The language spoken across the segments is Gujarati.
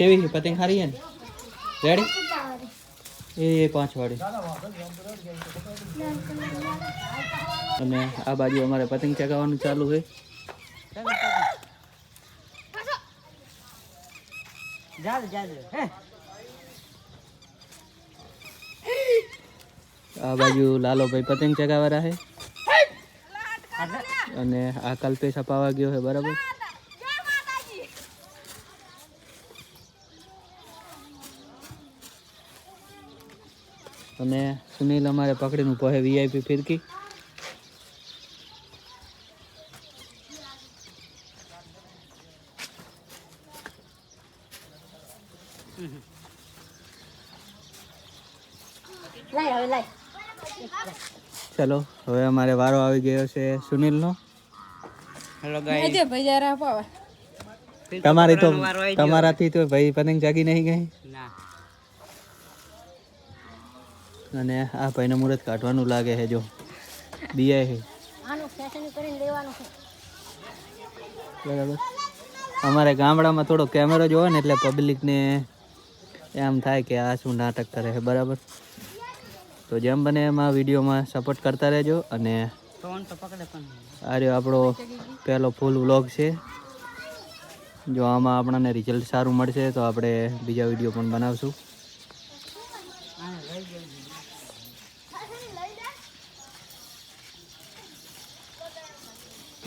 કેવી છે પતંગ સારી છે ને? રેડી એ પાંચ વાળી. અને આ બાજુ અમારે પતંગ ચગાવવાનું ચાલુ છે. જાલ જાલ હે. આ બાજુ લાલોભાઈ પતંગ ચગાવવા રહે અને આ કલ્પેશ અપાવા ગયો છે બરાબર? અને સુનિલ અમારે પકડીને ઊભો છે વીઆઈપી ફિરકી. ચલો હવે અમારે વારો આવી ગયો છે સુનિલનો. હેલો તમારી તો તમારાથી તો ભાઈ પતંગ જાગી નહીં ગઈ ના અને આ ભાઈને મુહૂર્ત કાઢવાનું લાગે છે જો. દિયા છે. આનું ફેશન કરીને લેવાનું છે. બરાબર. અમારે ગામડામાં થોડો કેમેરો જોવે ને એટલે પબ્લિકને એમ થાય કે આ શું નાટક કરે છે બરાબર. તો જેમ બને એમાં વિડીયોમાં સપોર્ટ કરતા રહેજો અને ફોન તો પકડે પણ આ રહ્યો આપણો પહેલો ફૂલ વ્લોગ છે. જો આમાં આપણને રિઝલ્ટ સારું મળશે તો આપણે બીજા વીડિયો પણ બનાવશું.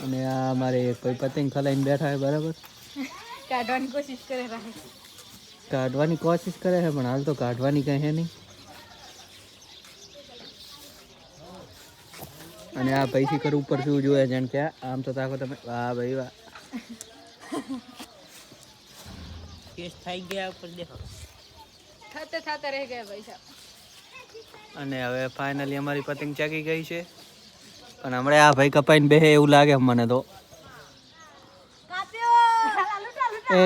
અને આ અમારે કોઈ પતંગ ખલાઈને બેઠા છે બરાબર? કાઢવાની કોશિશ કરે રહે. કાઢવાની કોશિશ કરે છે પણ હાલ તો કાઢવાની કઈ છે નહીં. અને આ પૈસી કર ઉપર શું જોયે જાણ કે આમ તો તાકો તમે વાહ ભાઈ વાહ. કેસ થઈ ગયા ઉપર દેખો થતે થતે રહી ગયા પૈસા. અને હવે ફાઇનલી અમારી પતંગ ચાકી ગઈ છે. પણ હમણાં આ ભાઈ કપાઈને બેહે એવું લાગે મને તો. એ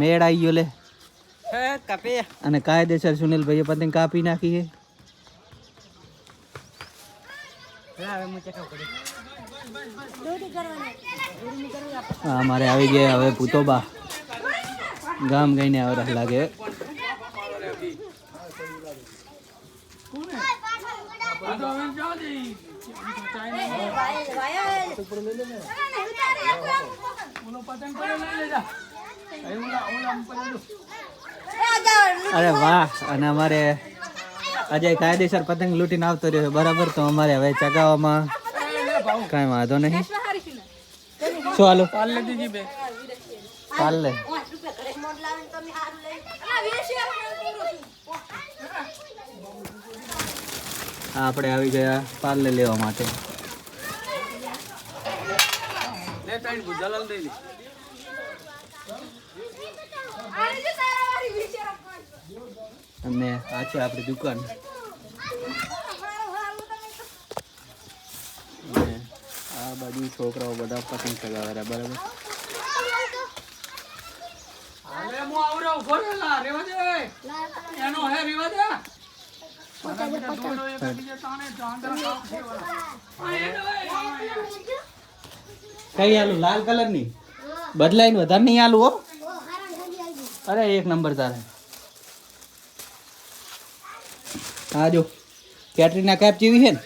મેળ આવી ગયો લે. અને કાયદેસર સુનિલભાઈએ પતંગ કાપી નાખી છે. હવે હું અમારે આવી ગયા હવે ભૂતોબા ગામ ગઈને આવે લાગે. અરે વાહ, અને અમારે અજય કાયદેસર પતંગ લૂંટીને આવતો રહ્યો છે. બરાબર, તો અમારે હવે ચગાવવામાં કાંઈ વાંધો નહીં. શું હાલો? આપણે આવી ગયા પાર્લે લેવા માટે. અને આ છે આપણી દુકાન. આ બાજુ છોકરાઓ બધા પતંગ ચગાવેલા બરાબર? કઈ આલુ? લાલ કલરની? બદલાઈને વધારે નહીં આલુ હો. અરે, એક નંબર તારે. હા જો, કેટરીના કેપ જેવી છે ને?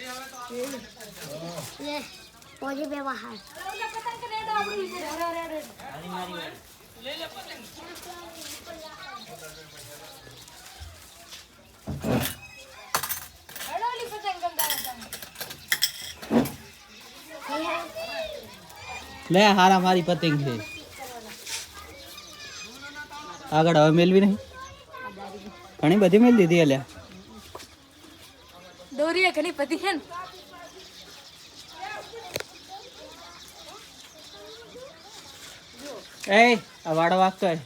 લે હારા મારી પતંગ છે. આગળ હવે મેળવી નહીં? ઘણી બધી મેલ દીધી અલ્યા. દોરી ઘણી બધી છે ને. એ આ વાડો વાગતો હોય.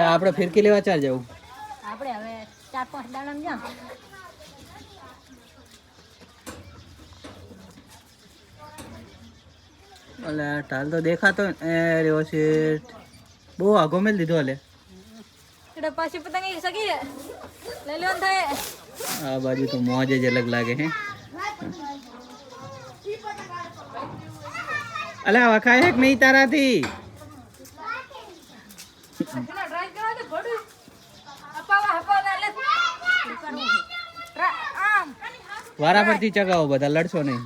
એટલે આપણે ફિરકી લેવા ચાલ જવું આપણે હવે ચાર પાંચ દાડા જા એટલે ટાલ તો દેખાતો ને. એ રહ્યો છે. બહુ આગો મેલ દીધો અલે. એટલે પાછી પતંગ એક સગી લઈ લેવાનું થાય. આ બાજુ તો મોજ જ અલગ લાગે હે. અલા વખાય એક નહીં તારાથી ના ટ્રાય કરવા દે ભડું અપાવા અપાવા લે ટ્રા- આમ વારા પરથી ચગાવો બધા લડશો નહીં.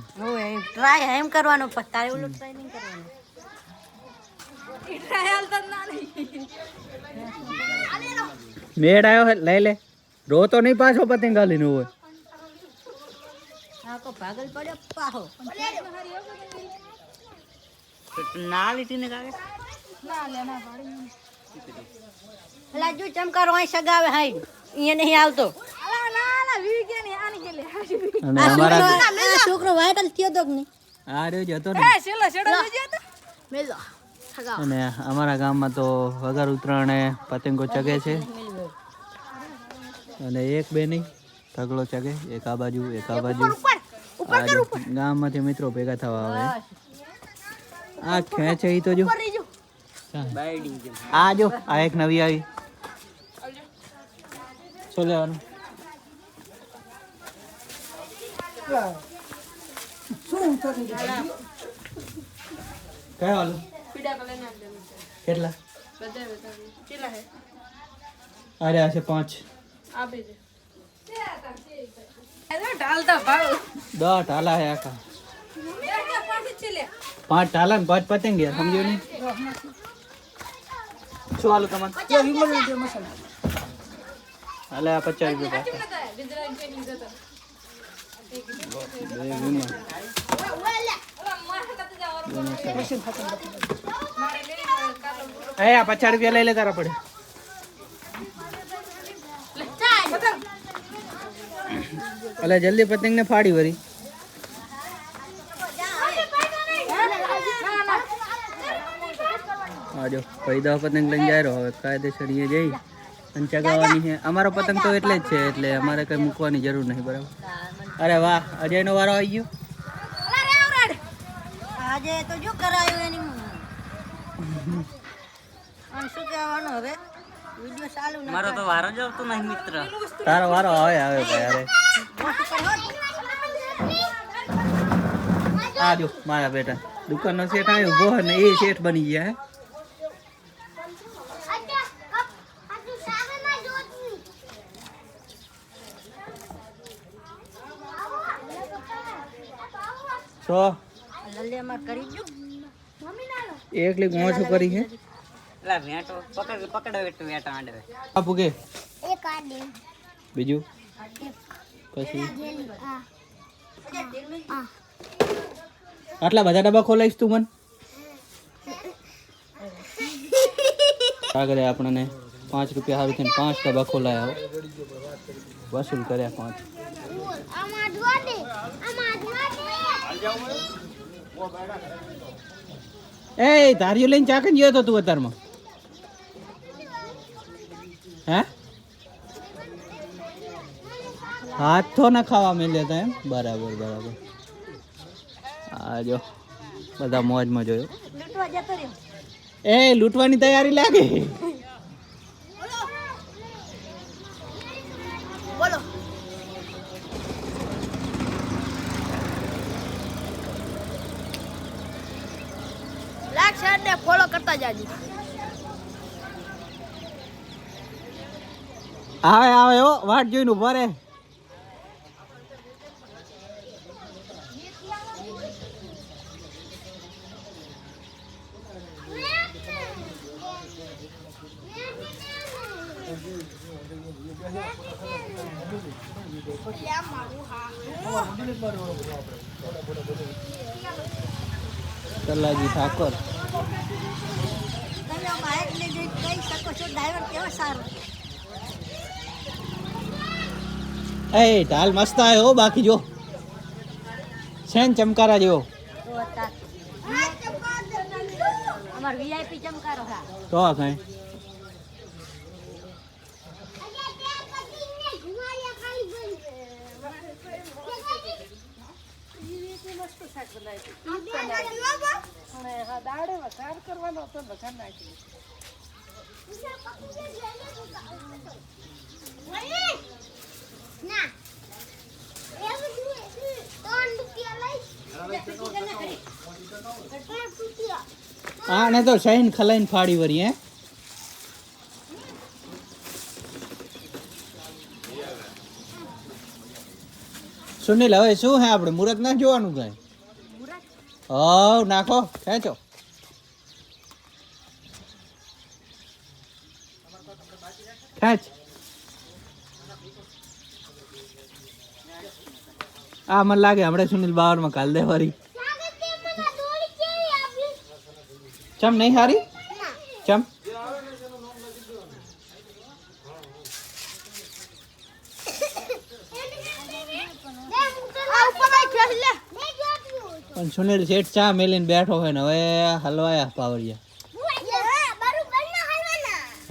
ટ્રાય એમ કરવાનું પણ તારે ઓલું ટ્રાય નહીં કરવાનું. મેળ આવ્યો લઈ લે. રો તો નહીં પાછો પતંગ ગાલીને હોય પાગલ પડ્યો પાહો. ના લીધી ને કાકે ના લે ના પાડી જો ચમકારો અહીં સગાવે હાઈ અહીંયા નહીં આવતો. અને અમારા છોકરો વાયરલ થયો તો કે નહીં? આ રહ્યો જ હતો ને. એ છેલ્લો છેડો લઈ ગયા મેલો. અને અમારા ગામમાં તો વગર ઉત્તરાયણે પતંગો ચગે છે. અને એક બે નહીં ઢગલો ચગે એક આ બાજુ એક આ બાજુ. આ જો, ગામમાંથી મિત્રો ભેગા થવા આવે. આ ખેંચે ઈ તો જો? આ જો આ એક નવી આવી. શું લેવાનું? કયો હાલો કેટલા? અરે, આ છે પાંચ. ટાલા હે આખા. પાંચ ટાલા ને પાંચ પતંગ ગયા સમજો ને શું હાલો તમારે? હાલે આ પચાસ રૂપિયા એ, આ પચાસ રૂપિયા લઈ લે તારા પડે. અલે, જલ્દી પતંગ ને ફાડી વરી. આજો ભાઈ પતંગ લઈને જાય રહ્યો. હવે કાયદેસર અહીંયા જઈ. અને ચગાવવાની છે. અમારો પતંગ તો એટલે જ છે, એટલે અમારે કંઈ મૂકવાની જરૂર નહીં, બરાબર? અરે વાહ અજયનો વારો આવી ગયો? આજે તો જો કરાયું એની આમ શું કહેવાનું હવે? વિડિયો ચાલુ ના મારો તો વારો જ આવતો નહીં મિત્ર. તારો વારો આવે આવે ભાઈ અરે આ જો મારા બેટા. દુકાનનો શેઠ આવ્યો ઊભો ને એ શેઠ બની ગયા હે. સો એકલી ઓછું કરી છે? લા વેટો પકડ પકડ વેટો વેટો આંડવે. આપુ કે? બીજું? પછી? આટલા બધા ડબ્બા ખોલાઈશ તું મન? આગળ આપણને પાંચ રૂપિયા સારું થઈને પાંચ ડબ્બા ખોલાયા હો. વસૂલ કર્યા પાંચ. એ ધારીઓ લઈને ચાકન ગયો તો તું અત્યારમાં હે? હાથ તો ના ખાવા મેં હતા એમ? બરાબર બરાબર. આ જો બધા મોજમાં જોયો. એ લૂંટવાની તૈયારી લાગે. શેર ફોલો કરતા જાજો. આવે આવે હો વાટ જોઈને ઊભા રે તલાજી ઠાકોર. તમે આ બાઇક લઈ જઈ કહી શકો છો ડ્રાઈવર કેવો સારો. એ ઢાલ મસ્ત આવ્યો બાકી જો. સેન ચમકારા જેવો? અમાર વીઆઈપી ચમકારો. હા તો કઈ? મસ્ત શાક બનાવ્યું અને હા દાડે વઘાર કરવાનો હતો વઘાર નાખી ના આને તો શહીન ખલાઈને ફાડી વરી હે? સુનિલ હવે શું હે આપણે? મુરત ના જોવાનું કઈ? હવ નાખો ખેંચો. ખેંચ. આ મને લાગે હમણાં સુનિલ બાવરમાં કાલ દે ફરી ચમ નહીં હારી? ચમ? પણ સુનિલ શેઠ ચા મેલીને બેઠો હોય ને હવે હલવાયા પાવરિયા.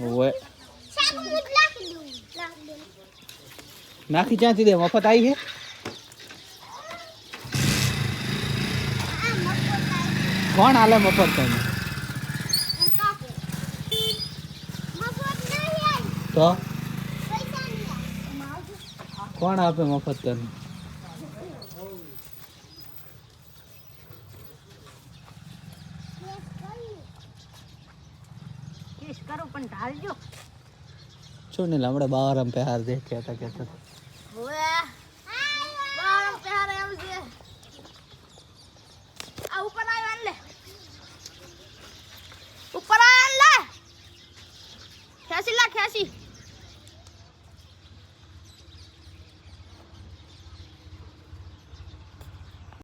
ઓવે. નાખી ક્યાંથી દે? મફત આવી છે કોણ હાલે મફત તને? તો? કોણ આપે મફત તને કેસ કરો પણ ને હમણાં બહાર આમ પહેર દે કહેતા કહેતા